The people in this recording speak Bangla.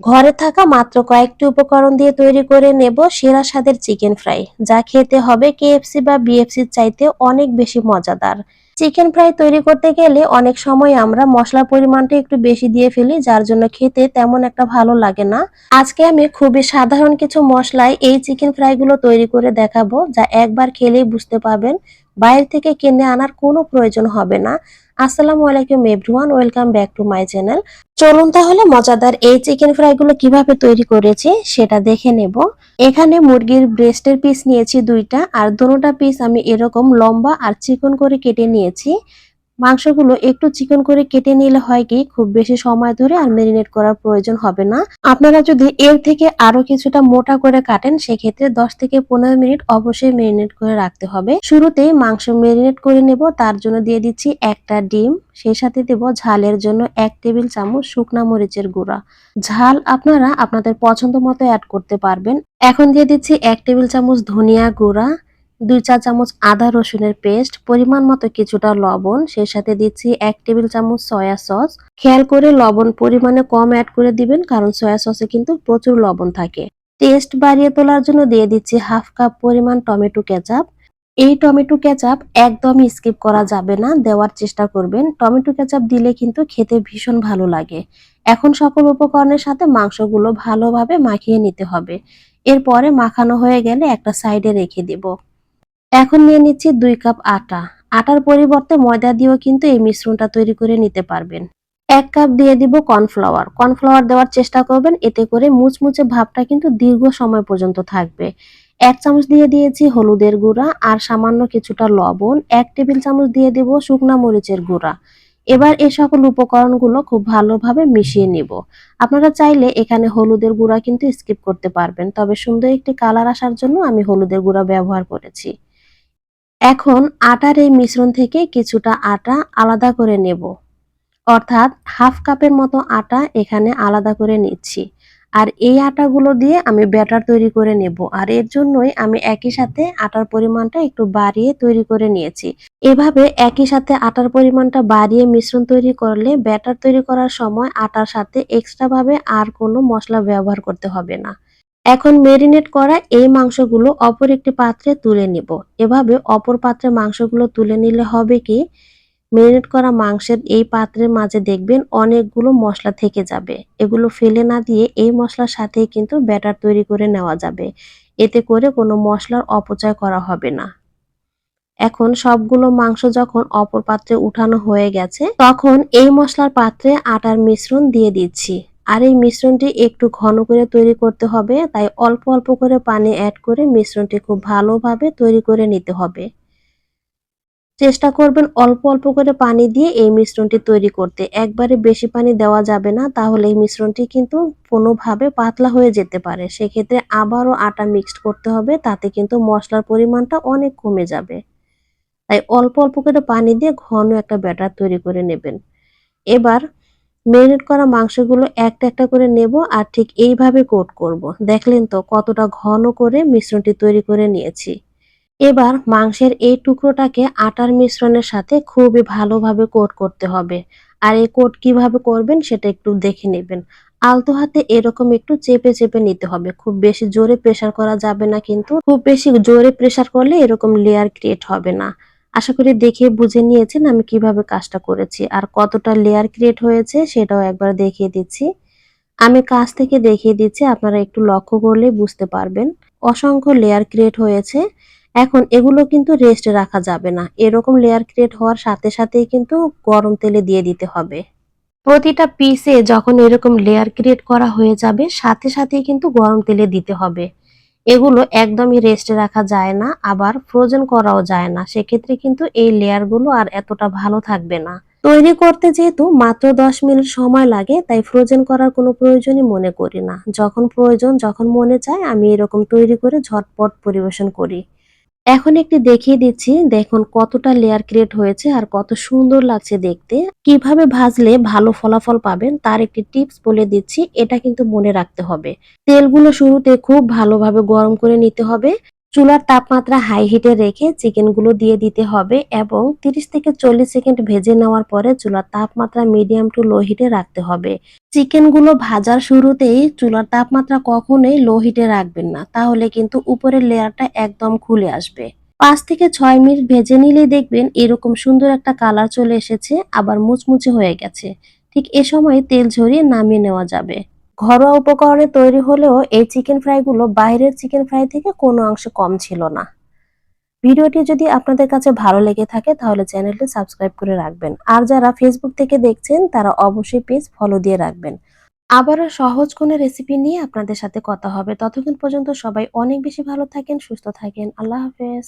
ঘরে থাকা মাত্র কয়েকটি উপকরণ দিয়ে তৈরি করে নেব সেরা স্বাদের চিকেন ফ্রাই, যা খেতে হবে কেএফসি বা বিএফসির চাইতে অনেক বেশি মজাদার। চিকেন ফ্রাই তৈরি করতে গেলে অনেক সময় আমরা মশলার পরিমাণটা একটু বেশি দিয়ে ফেলি, যার জন্য খেতে তেমন একটা ভালো লাগে না। আজকে আমি খুবই সাধারণ কিছু মশলায় এই চিকেন ফ্রাইগুলো তৈরি করে দেখাবো, যা একবার খেলেই বুঝতে পারবেন, বাইরে থেকে কিনে আনার কোনো প্রয়োজন হবে না। আসসালামু আলাইকুম everyone, welcome back to my channel. চলুন তাহলে মজাদার এই চিকেন ফ্রাইগুলো কীভাবে তৈরি করেছি সেটা দেখে নেব। এখানে মুরগির ব্রেস্টের পিস নিয়েছি দুইটা, আর দুটোটা পিস আমি এরকম লম্বা আর চিকন করে কেটে নিয়েছি। মাংসগুলো একটু চিকন করে কেটে নিলে হয় কি, খুব বেশি সময় ধরে আর মেরিনেট করার প্রয়োজন হবে না। আপনারা যদি এর থেকে আরও কিছুটা মোটা করে কাটেন, সেক্ষেত্রে দশ থেকে পনেরো মিনিট অবশ্যই মেরিনেট করে রাখতে হবে। শুরুতেই মাংস মেরিনেট করে নেব, তার জন্য দিয়ে দিচ্ছি একটা ডিম, সেই সাথে দেব ঝালের জন্য এক টেবিল চামচ শুকনা মরিচের গুঁড়া। ঝাল আপনারা আপনাদের পছন্দ মতো অ্যাড করতে পারবেন। এখন দিয়ে দিচ্ছি এক টেবিল চামচ ধনিয়া গুঁড়া দুই চা চামচ আদা রসুনের পেস্ট, পরিমাণ মতো কিছুটা লবণ, সেই সাথে দিচ্ছি এক টেবিল চামচ সয়া সস। খেয়াল করে লবণ পরিমাণে কম অ্যাড করে দিবেন, কারণ সয়া সসে কিন্তু প্রচুর লবণ থাকে। টেস্ট বাড়িয়ে তোলার জন্য দিয়ে দিচ্ছি হাফ কাপ পরিমাণ টমেটো কেচাপ। এই টমেটো কেচাপ একদমই স্কিপ করা যাবে না, দেওয়ার চেষ্টা করবেন। টমেটো কেচাপ দিলে কিন্তু খেতে ভীষণ ভালো লাগে। এখন সকল উপকরণের সাথে মাংসগুলো ভালোভাবে মাখিয়ে নিতে হবে। এরপরে মাখানো হয়ে গেলে একটা সাইডে রেখে দিব। এখন নিয়ে নিচ্ছি দুই কাপ আটা। আটার পরিবর্তে ময়দা দিয়েও কিন্তু এই মিশ্রণটা তৈরি করে নিতে পারবেন। এক কাপ দিয়ে দিব কর্নফ্লাওয়ার। কর্নফ্লাওয়ার দেওয়ার চেষ্টা করবেন, এতে করে মুচমুচে ভাবটা কিন্তু দীর্ঘ সময় পর্যন্ত থাকবে। এক চামচ দিয়ে দিয়েছি হলুদের গুঁড়া আর সামান্য কিছুটা লবণ। এক টেবিল চামচ দিয়ে দেব শুকনা মরিচের গুঁড়া। এবার এই সকল উপকরণগুলো খুব ভালোভাবে মিশিয়ে নিব। আপনারা চাইলে এখানে হলুদের গুঁড়া কিন্তু স্কিপ করতে পারবেন, তবে সুন্দর একটি কালার আসার জন্য আমি হলুদের গুঁড়া ব্যবহার করেছি। এখন আটার এই মিশ্রণ থেকে কিছুটা আটা আলাদা করে নেব। অর্থাৎ হাফ কাপের মতো আটা এখানে আলাদা করে নিচ্ছি। আর এই আটাগুলো দিয়ে আমি ব্যাটার তৈরি করে নেব। আর এর জন্যই আমি একই সাথে আটার পরিমাণটা একটু বাড়িয়ে তৈরি করে নিয়েছি। এভাবে একই সাথে আটার পরিমাণটা বাড়িয়ে মিশ্রণ তৈরি করলে ব্যাটার তৈরি করার সময় আটার সাথে এক্সট্রাভাবে আর কোনো মশলা ব্যবহার করতে হবে না। এখন মেরিনেট করা এই মাংসগুলো অপর একটি পাত্রে তুলে নিব। এভাবে অপর পাত্রে মাংসগুলো তুলে নিলে হবে কি মেরিনেট করা মাংসের এই পাত্রের মাঝে দেখবেন অনেকগুলো মশলা থেকে যাবে। এগুলো ফেলে না দিয়ে এই মশলার সাথেই কিন্তু ব্যাটার তৈরি করে নেওয়া যাবে। এতে করে কোনো মশলার অপচয় করা হবে না। এখন সবগুলো মাংস যখন অপর পাত্রে উঠানো হয়ে গেছে, তখন এই মশলার পাত্রে আটার মিশ্রণ দিয়ে দিচ্ছি। আর এই মিশ্রণটি একটু ঘন করে তৈরি করতে হবে, তাই অল্প অল্প করে পানি অ্যাড করে মিশ্রণটি খুব ভালোভাবে তৈরি করে নিতে হবে। চেষ্টা করবেন অল্প অল্প করে পানি দিয়ে এই মিশ্রণটি তৈরি করতে। একবারে বেশি পানি দেওয়া যাবে না, তাহলে এই মিশ্রণটি কিন্তু কোনোভাবে পাতলা হয়ে যেতে পারে। সেক্ষেত্রে আবারও আটা মিক্সড করতে হবে, তাতে কিন্তু মশলার পরিমাণটা অনেক কমে যাবে। তাই অল্প অল্প করে পানি দিয়ে ঘন একটা ব্যাটার তৈরি করে নেবেন। এবার মেরিনেট করা মাংসগুলো একটা একটা করে নেব আর ঠিক এইভাবে কোট করব। দেখলেন তো কতটা ঘন করে মিশ্রণটি তৈরি করে নিয়েছি। এবার মাংসের এই টুকরোটাকে আটার মিশ্রণের সাথে খুবই ভালোভাবে কোট করতে হবে। আর এই কোট কীভাবে করবেন সেটা একটু দেখে নেবেন। আলতো হাতে এরকম একটু চেপে চেপে নিতে হবে। খুব বেশি জোরে প্রেসার করা যাবে না কিন্তু, খুব বেশি জোরে প্রেসার করলে এরকম লেয়ার ক্রিয়েট হবে না। আশা করি দেখে বুঝে নিয়েছেন আমি কীভাবে কাজটা করেছি আর কতটা লেয়ার ক্রিয়েট হয়েছে সেটাও একবার দেখিয়ে দিচ্ছি। আমি কাজ থেকে দেখিয়ে দিচ্ছি, আপনারা একটু লক্ষ্য করলে বুঝতে পারবেন। অসংখ্য লেয়ার ক্রিয়েট হয়েছে। এখন এগুলো কিন্তু রেস্টে রাখা যাবে না। এরকম লেয়ার ক্রিয়েট হওয়ার সাথে সাথেই কিন্তু গরম তেলে দিয়ে দিতে হবে। প্রতিটা পিসে যখন এরকম লেয়ার ক্রিয়েট করা হয়ে যাবে, সাথে সাথেই কিন্তু গরম তেলে দিতে হবে। এগুলো একদমই রেস্টে রাখা যায় না, আবার ফ্রোজেন করাও যায় না। সেক্ষেত্রে কিন্তু এই লেয়ারগুলো আর এতটা ভালো থাকবে না। তৈরি করতে যেহেতু মাত্র দশ মিনিট সময় লাগে, তাই ফ্রোজেন করার কোনো প্রয়োজনই মনে করি না। যখন প্রয়োজন, যখন মনে চায়, আমি এরকম তৈরি করে ঝটপট পরিবেশন করি। এখন একটি দেখিয়ে দিচ্ছি, দেখুন কতটা লেয়ার ক্রিয়েট হয়েছে আর কত সুন্দর লাগছে দেখতে। কীভাবে ভাজলে ভালো ফলাফল পাবেন তার একটি টিপস বলে দিচ্ছি, এটা কিন্তু মনে রাখতে হবে। তেলগুলো শুরুতে খুব ভালোভাবে গরম করে নিতে হবে। চুলার তাপমাত্রা হাই হিটে রেখে চিকেনগুলো দিয়ে দিতে হবে এবং 30 থেকে চল্লিশ সেকেন্ড ভেজে নেওয়ার পরে চুলার তাপমাত্রা মিডিয়াম টু লো হিটে রাখতে হবে। চিকেনগুলো ভাজার শুরুতেই চুলার তাপমাত্রা কখনোই লো হিটে রাখবেন না, তাহলে কিন্তু উপরের লেয়ারটা একদম খুলে আসবে। পাঁচ থেকে ছয় মিনিট ভেজে নিলেই দেখবেন এরকম সুন্দর একটা কালার চলে এসেছে, আবার মুচমুচে হয়ে গেছে। ঠিক এ সময় তেল ঝরিয়ে নামিয়ে নেওয়া যাবে। ঘরোয়া উপকরণে তৈরি হলেও এই চিকেন ফ্রাইগুলো বাইরের চিকেন ফ্রাই থেকে কোনো অংশে কম ছিল না। ভিডিওটি যদি আপনাদের কাছে ভালো লেগে থাকে, তাহলে চ্যানেলটি সাবস্ক্রাইব করে রাখবেন। আর যারা ফেসবুক থেকে দেখছেন, তারা অবশ্যই পেজ ফলো দিয়ে রাখবেন। আবারও সহজ কোনো রেসিপি নিয়ে আপনাদের সাথে কথা হবে। ততক্ষণ পর্যন্ত সবাই অনেক বেশি ভালো থাকেন, সুস্থ থাকেন। আল্লাহ হাফেজ।